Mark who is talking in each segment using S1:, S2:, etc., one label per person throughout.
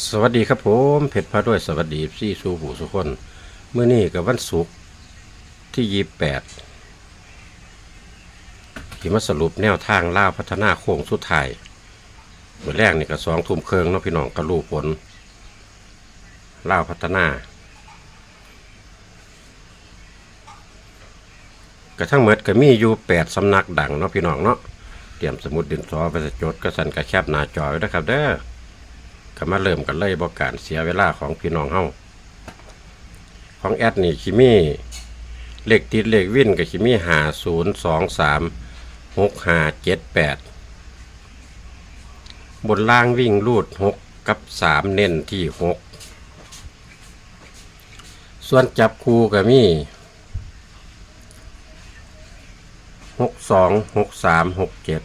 S1: สวัสดีครับผมเพชรพาด้วยสวัสดีซี่สู่หูสุคนเมื่อนี้กับวันศุกร์ที่ยี่แปดที่มาสรุปแนวทางล่าพัฒนาโค้งสุดท้ายเมื่อแรกนี่ก็สองทุ่มเคืองเนาะพี่น้องก็รู้ผลล่าพัฒนากระทั่งเมดก็มีอยู่แปดสำนักดังเนาะพี่น้องเนาะเตรียมสมุดดินสอไปสจดกระสันกระแคบหน้าจอไว้นะครับเด้อ ก็มาเริ่มกันเลยบอกการเสียเวลาของพี่น้องเฮาของแอดนี่คิมี่เลขติดเลขวิ่นกับคิมี่หาศูนย์สองสามหกหาเจ็ดแปดบนล่างวิ่งรูดหกกับสามเน้นที่หกส่วนจับคู่กับมี่หกสองหกสามหกเจ็ด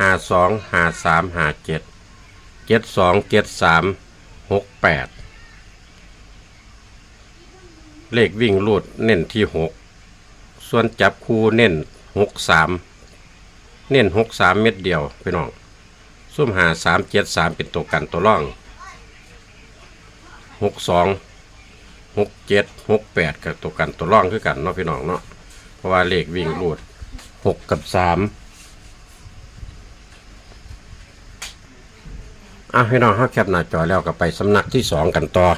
S1: หาสองหาสามหาเจ็ด เจ็ดสองเจ็ดสามหกแปดเลขวิ่งรูดเน้นที่หกส่วนจับคู่เน้นหกสามเน้นหกสามเม็ดเดียวพี่น้องซุ่มหาสามเจ็ดสามเป็นตัวกันตัวร่องหกสองหกเจ็ดหกแปดกับตัวกันตัวร่องคือกันเนาะพี่น้องเนาะเพราะว่าเลขวิ่งรูดหกกับสาม อะพี่น้องครับแคปหน้าจอแล้วก็ไปสำนักที่สองกันต่อ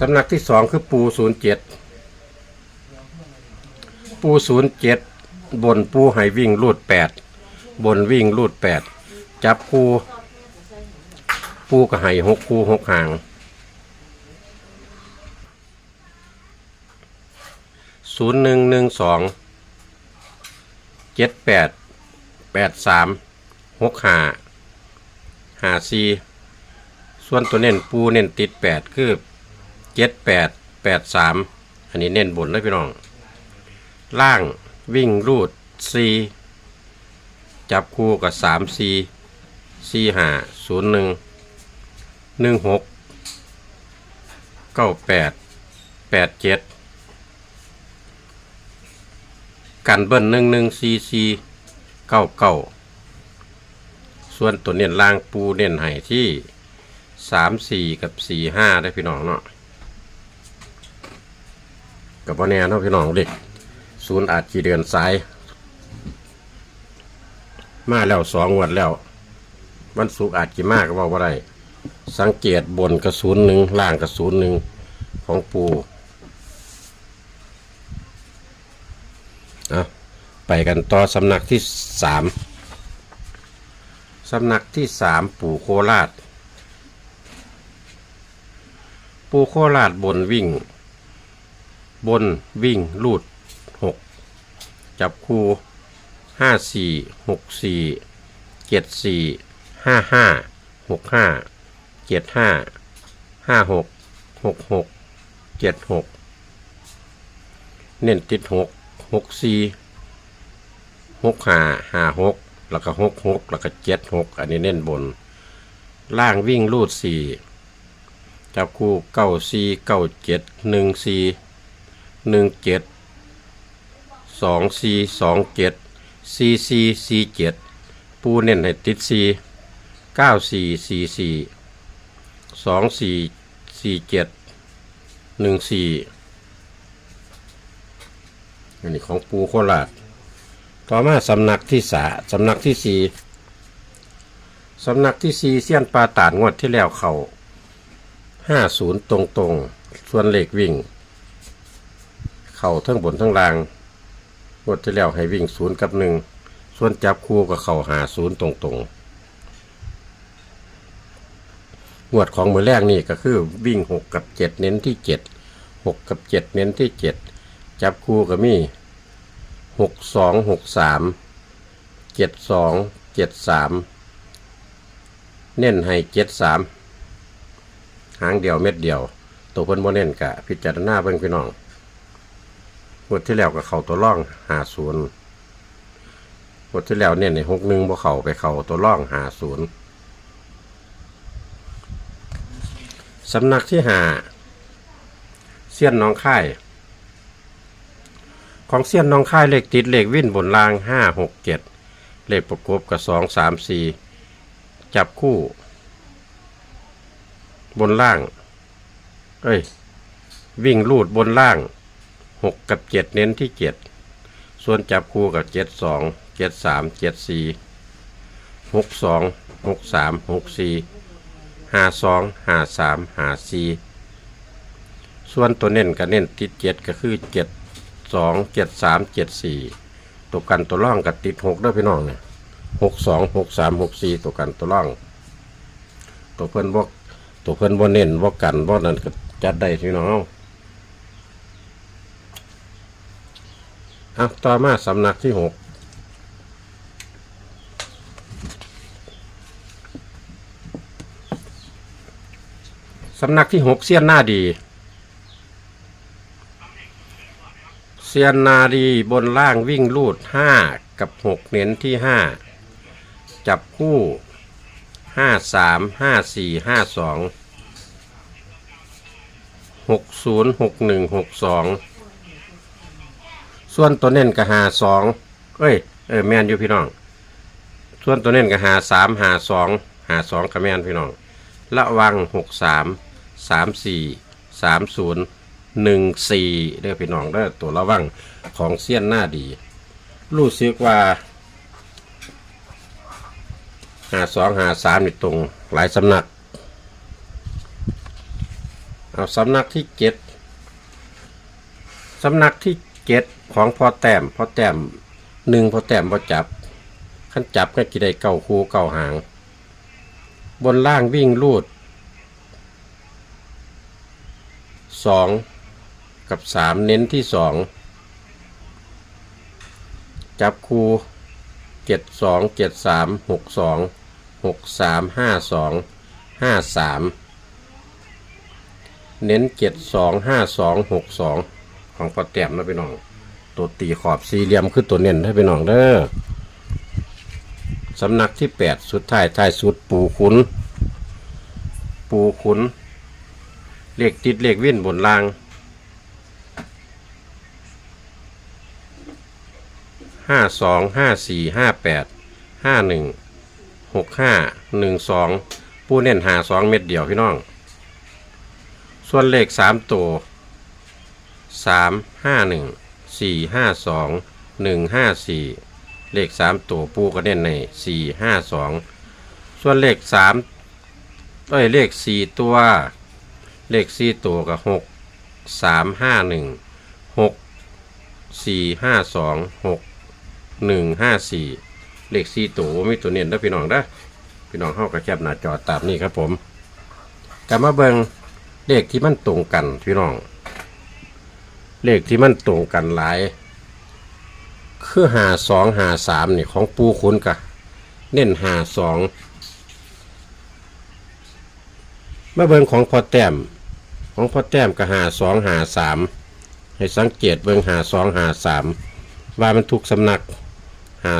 S1: สำนักที่สองคือปูศูนย์เจ็ดปูศูนย์เจ็ดบนปูให้วิ่งรูดแปดบนวิ่งรูดแปดจับปูปูก็ให้หกคูหกหาง ศูนย์หนึ่งหนึ่งสองเจ็ดแปดแปดสาม หกหาหาซีส่วนตัวเน้นปูเน้นติดแปดคือเจ็ดแปดแปดสามอันนี้เน้นบนเลยพี่น้อง ล่างวิ่งรูดซีจับคู่กับสามซีซีหาศูนย์หนึ่งหนึ่งหกเก้าแปดแปดเจ็ดกันเบิ้ลหนึ่งหนึ่งซีซีเก้าเก้า ส่วนตัวเน้นล่างปูเน้นให้ที่สามสี่กับสี่ห้าได้พี่น้องเนาะกับพ่อแน่เนาะพี่น้องเด็กศูนย์อาจจีเดือนซ้าย มาแล้วสองวันแล้ววันศุกร์อาจจีมากก็บอกว่าได้สังเกตบนกระสุนหนึ่งล่างกระสุนหนึ่งของปูเอาไปกันต่อสำนักที่สาม สำนักที่สามปู่โคราช ปู่โคราชบนวิ่ง บนวิ่งลูดหกจับคู่ห้าสี่หกสี่เจ็ดสี่ห้าห้าหกห้าเจ็ดห้าห้าหกหกหกเจ็ดหกเน้นติดหกหกสี่หกห้าห้าหก แล้วก็หกหกแล้วก็เจ็ดหกอันนี้เน้นบน ล่างวิ่งรูดสี่จับคู่เก้าสี่เก้าเจ็ดหนึ่งสี่หนึ่งเจ็ดสองสี่สองเจ็ดสี่สี่สี่เจ็ดปูเน้นให้ติดสี่เก้าสี่สี่สี่สองสี่สี่เจ็ดหนึ่งสี่อันนี้ของปูโคราช ต่อมาสำนักที่สาสำนักที่สี่สำนักที่สี่เสี้ยนปลาตานงวดที่แล้วเขาห้าศูนย์ตรงตรงๆส่วนเหล็กวิ่ง เข่าทั้งบนทั้งล่างงวดที่แล้วให้วิ่งศูนย์กับหนึ่งส่วนจับคู่กับเข่าหาศูนย์ตรงตรงๆงวดของมือแรกนี่ก็คือวิ่งหกกับเจ็ดเน้นที่เจ็ดหกกับเจ็ดเน้นที่เจ็ดจับคู่กับมี่ หกสองหกสามเจ็ดสองเจ็ดสามเน้นให้เจ็ดสามหางเดียวเม็ดเดียว ตัวเพิ่นบ่เน้นกะ พิจารณาเบิ่งพี่น้องงวดที่แล้วก็เข้าตัวร่องหาศูนย์งวดที่แล้วเน้นในหกหนึ่งบ่เข้าไปเข้าตัวร่องหาศูนย์สำนักที่หาเสี้ยนน้องค่าย ของเซียนน้องค่ายเลขติดเลขวิ่นบนรางห้าหกเจ็ดเลขประกบกับสองสามสี่จับคู่ บนล่าง เอ้ย วิ่งลูดบนล่างหกกับเจ็ดเน้นที่เจ็ดส่วนจับคู่กับเจ็ดสองเจ็ดสามเจ็ดสี่หกสองหกสามหกสี่ห้าสองห้าสามห้าสี่ส่วนตัวเน้นกับเน้นติดเจ็ดก็คือเจ็ด สองเจ็ดสามเจ็ดสี่ตัวกันตัวร่องกับติดหกด้วยพี่น้องเนี่ยหกสองหกสามหกสี่ตัวกันตัวร่อง ตัวเพิ่อนบอกตัวเพิ่อนบ่เน้นบ่กันบ่นั่นก็จัดได้พี่น้องเอาอะต่อมาสำนักที่หกสำนักที่หกเสี้ยนหน้าดี เซียนนารีบนล่างวิ่งลูด 5 กับ 6 เน้นที่ 5 จับคู่ 53 54 52 60 61 62 ส่วนตัวเน้นกับหา2เอ้ย เออแมนอยู่พี่น้อง ส่วนตัวเน้นกับหา3หา2หา2กับแมนพี่น้อง ระวัง 63 34 30 หนึ่งสี่เด้อพี่น้องเด้อตัวระวังของเสี้ยนหน้าดี รู้สึกว่าหาสองหาสามนี่ตรงหลายสำนัก เอาสำนักที่เจ็ดสำนักที่เจ็ดของพอแต้มพอแต้มหนึ่งพอแต้มพอจับขั้นจับก็กี่ได้เก้าคูเก้าหาง บนล่างวิ่งลูดสอง กับสามเน้นที่สองจับคูเจ็ดสองเจ็ดสามหกสองหกสามห้าสองห้าสามเน้นเจ็ดสองห้าสองหกสองของพอแต้มนะพี่น้อง ตัวตีขอบสี่เหลี่ยมคือตัวเน้นให้พี่น้องเด้อสำนักที่แปดสุดท้ายท้ายสุดปูขุน ปูขุน เลขติดเลขวิ่นบนราง ห้าสองห้าสี่ห้าแปดห้าหนึ่งหกห้าหนึ่งสองปูเน้นหาสองเม็ดเดียวพี่น้อง ส่วนเลขสามตัวสามห้าหนึ่งสี่ห้าสองหนึ่งห้าสี่เลขสามตัวปูก็เน้นในสี่ห้าสองส่วนเลขสามเอ้ยเลขสี่ตัว เลขสี่ตัวกับหกสามห้าหนึ่งหกสี่ห้าสองหก หนึ่งห้าสี่เลขสี่ตัวมีตัวเน้นนะพี่น้องนะพี่น้องเข้ากระแคบหน้าจอตามนี้ครับผมกลับมาเบิงเลขที่มันตรงกันพี่น้อง เลขที่มันตรงกันหลาย คือหาสองหาสามนี่ของปูคุณกะเน้นหาสองมาเบิงของพอแต้มของพ่อแต้มก็หาสองหาสามให้สังเกตเบิงหาสองหาสามว่ามันถูกสำนัก หา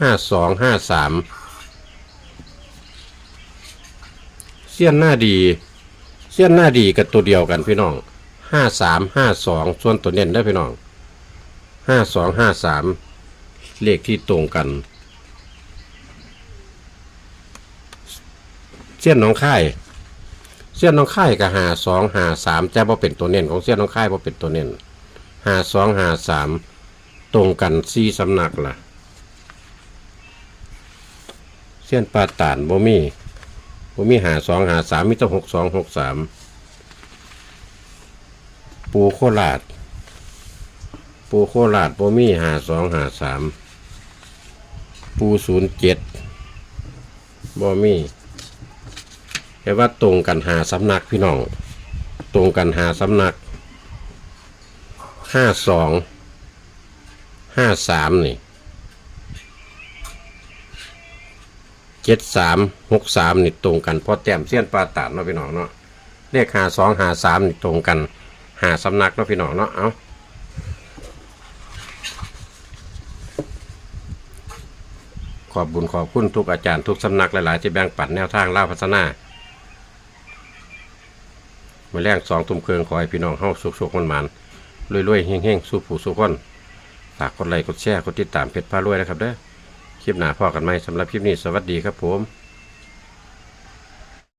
S1: ห้าสองห้าสามเสี้ยนหน้าดี เสี้ยนหน้าดีกับตัวเดียวกันพี่น้องห้าสามห้าสองส่วนตัวเน้นได้พี่น้องห้าสองห้าสามเลขที่ตรงกัน เสี้ยนน้องค่ายเสี้ยนน้องค่ายกับหาสองหาสามแต่ว่เป็นตัวเน้นของเสี้ยนน้องค่ายว่เป็นตัวเน้นหาสองหาสาม ตรงกันสี่สำนักล่ะเส้นปลาตานบ่มีบ่มีหาสองหาสามมีแต่หกสองหกสามปูโคราชปูโคราชบ่มีหาสองหาสามปูศูนย์เจ็ดบ่มีแปลว่าตรงกันหาสำนักพี่น้อง ตรงกันหาสำนักห้าสอง ห้าสามนี่เจ็ดสามหกสามนี่ตรงกันเพอแต้มเสี้ยนปลาตาดเนาะพี่น้องเนาะเลขหาสองหาสามนี่ตรงกัน หาสำนักเนาะพี่น้องเนาะเอาขอบบุญขอบคุณทุกอาจารย์ทุกสำนักหลาย ๆ ที่แบ่งปันแนวทางเล่าพัฒนามาแรงสองตุ่มเครืองขอให้พี่น้องเฮาสุกๆมันมันๆรวยๆเฮงๆสู้ผู้สู้คน ฝากกดไลค์กดแชร์กดติดตามเพจพารวยนะครับเด้อคลิปหน้าพ่อกันไหมสำหรับคลิปนี้สวัสดีครับผม